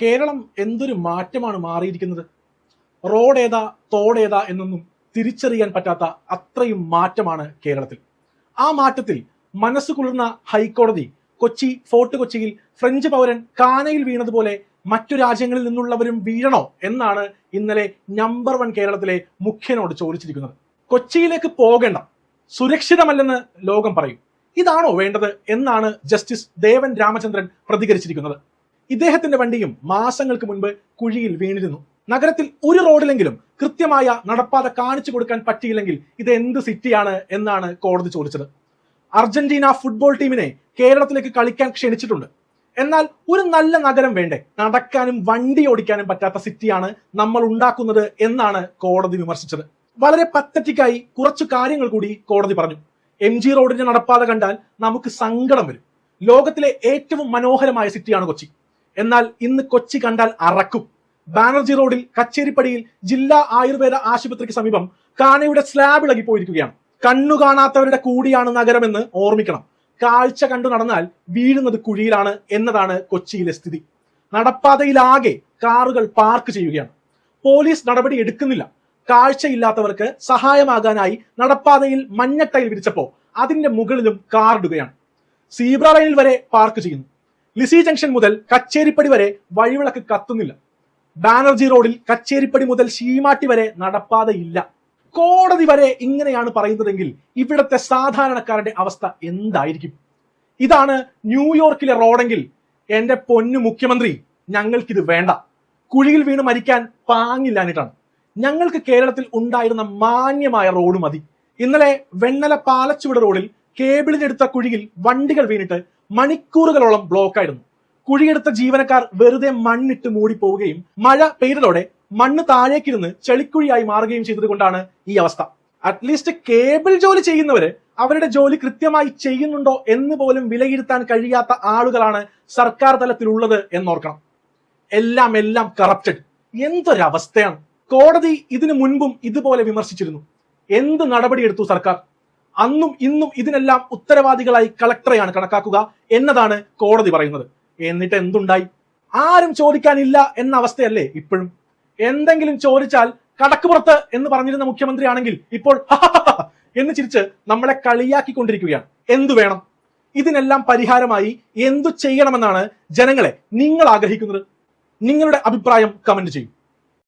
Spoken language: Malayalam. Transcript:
കേരളം എന്തൊരു മാറ്റമാണ് മാറിയിരിക്കുന്നത്? റോഡ് ഏതാ തോടേതാ എന്നൊന്നും തിരിച്ചറിയാൻ പറ്റാത്ത അത്രയും മാറ്റമാണ് കേരളത്തിൽ. ആ മാറ്റത്തിൽ മനസ്സ് കുളിർന്ന ഹൈക്കോടതി കൊച്ചി ഫോർട്ട് കൊച്ചിയിൽ ഫ്രഞ്ച് പൗരൻ കാനയിൽ വീണതുപോലെ മറ്റു രാജ്യങ്ങളിൽ നിന്നുള്ളവരും വീഴണോ എന്നാണ് ഇന്നലെ നമ്പർ വൺ കേരളത്തിലെ മുഖ്യനോട് ചോദിച്ചിരിക്കുന്നത്. കൊച്ചിയിലേക്ക് പോകേണ്ട സുരക്ഷിതമല്ലെന്ന് ലോകം പറയും. ഇതാണോ വേണ്ടത് എന്നാണ് ജസ്റ്റിസ് ദേവൻ രാമചന്ദ്രൻ പ്രതികരിച്ചിരിക്കുന്നത്. ഇദ്ദേഹത്തിന്റെ വണ്ടിയും മാസങ്ങൾക്ക് മുൻപ് കുഴിയിൽ വീണിരുന്നു. നഗരത്തിൽ ഒരു റോഡിലെങ്കിലും കൃത്യമായ നടപ്പാത കാണിച്ചു കൊടുക്കാൻ പറ്റിയില്ലെങ്കിൽ ഇത് എന്ത് സിറ്റിയാണ് എന്നാണ് കോടതി ചോദിച്ചത്. അർജന്റീന ഫുട്ബോൾ ടീമിനെ കേരളത്തിലേക്ക് കളിക്കാൻ ക്ഷണിച്ചിട്ടുണ്ട്. എന്നാൽ ഒരു നല്ല നഗരം വേണ്ടേ? നടക്കാനും വണ്ടി ഓടിക്കാനും പറ്റാത്ത സിറ്റിയാണ് നമ്മൾ ഉണ്ടാക്കുന്നത് എന്നാണ് കോടതി വിമർശിച്ചത്. വളരെ പത്തറ്റിക്കായി കുറച്ചു കാര്യങ്ങൾ കൂടി കോടതി പറഞ്ഞു. എം ജി റോഡിന്റെ നടപ്പാത കണ്ടാൽ നമുക്ക് സങ്കടം വരും. ലോകത്തിലെ ഏറ്റവും മനോഹരമായ സിറ്റിയാണ് കൊച്ചി. എന്നാൽ ഇന്ന് കൊച്ചി കണ്ടാൽ അറക്കും. ബാനർജി റോഡിൽ കച്ചേരിപ്പടിയിൽ ജില്ലാ ആയുർവേദ ആശുപത്രിക്ക് സമീപം കാനയുടെ സ്ലാബ് ഇളകി പോയിരിക്കുകയാണ് കണ്ണു കാണാത്തവരുടെ കൂടിയാണ് നഗരമെന്ന് ഓർമ്മിക്കണം. കാഴ്ച കണ്ടു നടന്നാൽ വീഴുന്നത് കുഴിയിലാണ് എന്നതാണ് കൊച്ചിയിലെ സ്ഥിതി. നടപ്പാതയിലാകെ കാറുകൾ പാർക്ക് ചെയ്യുകയാണ്. പോലീസ് നടപടി എടുക്കുന്നില്ല. കാഴ്ചയില്ലാത്തവർക്ക് സഹായമാകാനായി നടപ്പാതയിൽ മഞ്ഞട്ടയിൽ വിരിച്ചപ്പോൾ അതിന്റെ മുകളിലും കാറിടുകയാണ്. സീബ്ര ലൈനിൽ വരെ പാർക്ക് ചെയ്യുന്നു. ലിസി ജംഗ്ഷൻ മുതൽ കച്ചേരിപ്പടി വരെ വഴിവിളക്ക് കത്തുന്നില്ല. ബാനർജി റോഡിൽ കച്ചേരിപ്പടി മുതൽ ശീമാട്ടി വരെ നടപ്പാതയില്ല. കോടതി വരെ ഇങ്ങനെയാണ് പറയുന്നതെങ്കിൽ ഇവിടത്തെ സാധാരണക്കാരന്റെ അവസ്ഥ എന്തായിരിക്കും? ഇതാണ് ന്യൂയോർക്കിലെ റോഡെങ്കിൽ എന്റെ പൊന്നു മുഖ്യമന്ത്രി ഞങ്ങൾക്കിത് വേണ്ട. കുഴിയിൽ വീണ് മരിക്കാൻ പാങ്ങില്ലാഞ്ഞിട്ടാണ്. ഞങ്ങൾക്ക് കേരളത്തിൽ ഉണ്ടായിരുന്ന മാന്യമായ റോഡ് മതി. ഇന്നലെ വെണ്ണല പാലച്ചുവട് റോഡിൽ കേബിളിനെടുത്ത കുഴിയിൽ വണ്ടികൾ വീണിട്ട് മണിക്കൂറുകളോളം ബ്ലോക്കായിരുന്നു. കുഴിയെടുത്ത ജീവനക്കാർ വെറുതെ മണ്ണിട്ട് മൂടിപ്പോവുകയും മഴ പെയ്തതോടെ മണ്ണ് താഴേക്കിരുന്ന് ചെളിക്കുഴിയായി മാറുകയും ചെയ്തതുകൊണ്ടാണ് ഈ അവസ്ഥ. അറ്റ്ലീസ്റ്റ് കേബിൾ ജോലി ചെയ്യുന്നവര് അവരുടെ ജോലി കൃത്യമായി ചെയ്യുന്നുണ്ടോ എന്ന് പോലും വിലയിരുത്താൻ കഴിയാത്ത ആളുകളാണ് സർക്കാർ തലത്തിലുള്ളത് എന്നോർക്കണം. എല്ലാം എല്ലാം കറപ്റ്റഡ് എന്തൊരവസ്ഥയാണ്? കോടതി ഇതിനു മുൻപും ഇതുപോലെ വിമർശിച്ചിരുന്നു. എന്ത് നടപടിയെടുത്തു സർക്കാർ? അന്നും ഇന്നും ഇതിനെല്ലാം ഉത്തരവാദികളായി കളക്ടറെയാണ് കണക്കാക്കുക എന്നതാണ് കോടതി പറയുന്നത്. എന്നിട്ട് എന്തുണ്ടായി? ആരും ചോദിക്കാനില്ല എന്ന അവസ്ഥയല്ലേ ഇപ്പോഴും? എന്തെങ്കിലും ചോദിച്ചാൽ കടക്കുപുറത്ത് എന്ന് പറഞ്ഞിരുന്ന മുഖ്യമന്ത്രിയാണെങ്കിൽ ഇപ്പോൾ എന്ന് ചിരിച്ച് നമ്മളെ കളിയാക്കിക്കൊണ്ടിരിക്കുകയാണ്. എന്തു വേണം? ഇതിനെല്ലാം പരിഹാരമായി എന്തു ചെയ്യണമെന്നാണ് ജനങ്ങളെ നിങ്ങൾ ആഗ്രഹിക്കുന്നത്? നിങ്ങളുടെ അഭിപ്രായം കമന്റ് ചെയ്യും.